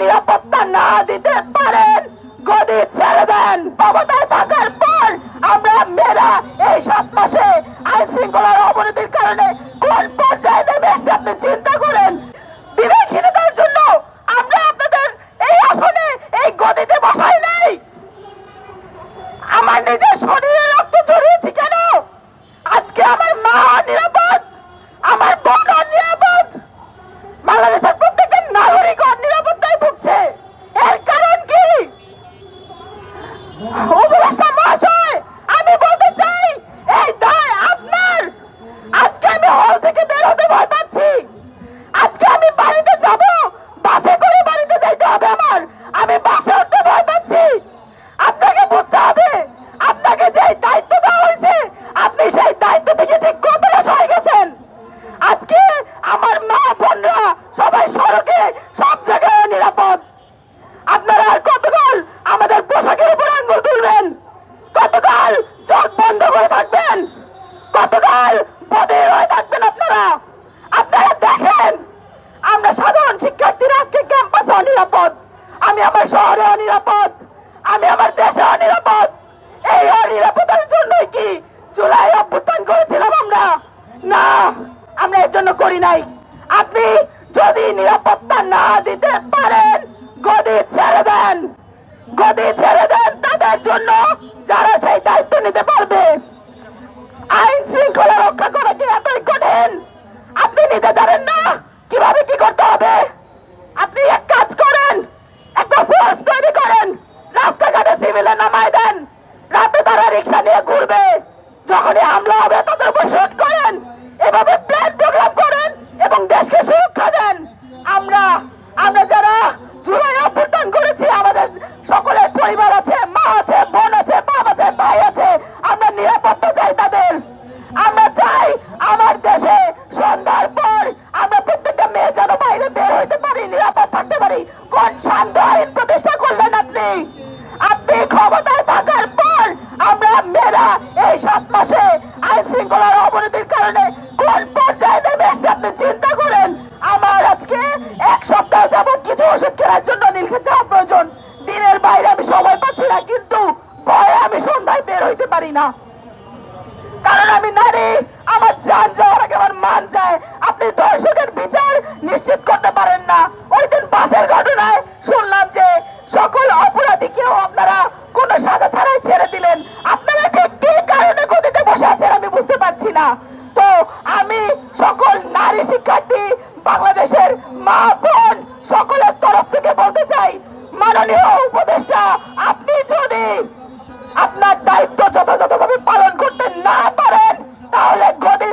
নিরাপত্তা না দিতে পারেন, গদি ছেড়ে দেন। ক্ষমতায় থাকার পর আমরা মেয়েরা এই সাত মাসে আইন শৃঙ্খলার অবনতির কারণে কোন পর্যায়ে নেমে এসে আপনি চিন্তা করেন? বিবেকহীনতার জন্য আমরা আপনাদের এই আসনে এই গদিতে বসাই নাই। আমার নিজের শরীরে রক্ত চড়িয়েছি কেন? আজকে আমার মা নিরাপদ, আমার বোন নিরাপদ বাংলাদেশের প্রত্যেকটা নাগরিক অনিরাপত্তায় ভুগছে এর কারণ কি উপদেষ্টা মহাশয় আমি বলতে চাই এই দায় আপনার আজকে আমি হল থেকে বের হতে ভয় পাচ্ছি আজকে আমি বাড়িতে যাব বাসে করে বাড়িতে যাইতে হবে আমার আমি বাসে উঠতে ভয় পাচ্ছি আপনাকে বুঝতে হবে আপনাকে যে দায়িত্ব দেওয়া হয়েছে আপনি সেই দায়িত্ব থেকে ঠিক কতটা সরে গেছেন আজকে আমার মা বোনরা সবাই সড়কে সব জায়গায় নিরাপদ আপনারা আর কতকাল আমাদের পোশাকের উপর আঙ্গুল তুলবেন কতকাল চোখ বন্ধ করে থাকবেন কতকাল বদের হয়ে থাকবেন আপনারা। আপনারা দেখেন, আমরা সাধারণ শিক্ষার্থীরা আজকে ক্যাম্পাসে অনিরাপদ। আমি আমার শহরে অনিরাপদ। আমি আমার দেশে অনিরাপদ। এই অনিরাপদের জন্যই কি জুলাই অভ্যুত্থান করেছিলাম আমরা? না, আমরা এর জন্য করি নাই। আপনি যদি নিরাপত্তা না দিতে পারেন, গদি ছেড়ে দেন। গদি ছেড়ে দেন তাদের জন্য, যারা সেই দায়িত্ব নিতে পারবে আইন শৃঙ্খলা রক্ষা করা কি এতই কঠিন আপনি নিতে জানেন না কীভাবে কি করতে হবে আপনি এক কাজ করেন একটা ফোর্স তৈরি করেন রাস্তাঘাটে সিভিলে নামায় দেন রাতে তারা রিক্সা নিয়ে ঘুরবে। যখনই হামলা হবে, তাদের উপর শুট করেন। এভাবে প্ল্যান প্রোগ্রাম করেন এবং দেশকে সুরক্ষা দেন আমরা আমরা যারা জুলাই অভ্যুত্থান করেছি আমাদের সকলের পরিবার আছে মা আছে বোন আছে বাপ আছে ভাই আছে আমরা নিরাপত্তা চাই তাদের আমরা চাই আমার দেশে সন্ধ্যার পর আমরা প্রত্যেকটা মেয়ে যেন বাইরে বের হইতে পারি নিরাপদ থাকতে পারি কোন শান্ত আইন প্রতিষ্ঠা করলেন আপনি আপনি ক্ষমতায় থাকার পর আমরা মেয়েরা এই সাত মাসে আইন শৃঙ্খলার অবনতির কারণে কোন পর্যায়ে নেমে আপনি চিন্তা করেন? আমার আজকে এক সপ্তাহ যাবৎ কিছু ওষুধ কেনার জন্য নীলকে যাওয়া প্রয়োজন। দিনের বাইরে আমি সময় পাচ্ছি না, কিন্তু ভয়ে আমি সন্ধ্যায় বের হইতে পারি না। কারণ আমি নারী আমার জান যাওয়ার আগে আমার মান যায় আপনি দর্শকের বিচার নিশ্চিত করতে পারেন না ওই দিন বাসের ঘটনায় শুনলাম যে সকল অপরাধীকেও আপনারা কোন সাজা ছাড়াই ছেড়ে দিলেন আপনারা ঠিক কি কারণে গদিতে বসে আছেন আমি বুঝতে পারছি না তো আমি সকল নারী শিক্ষার্থী, বাংলাদেশের মা বোন সকলের তরফ থেকে বলতে চাই, মাননীয় উপদেষ্টা, আপনি যদি আপনার দায়িত্ব যথাযথভাবে পালন করতে না পারেন, তাহলে গদি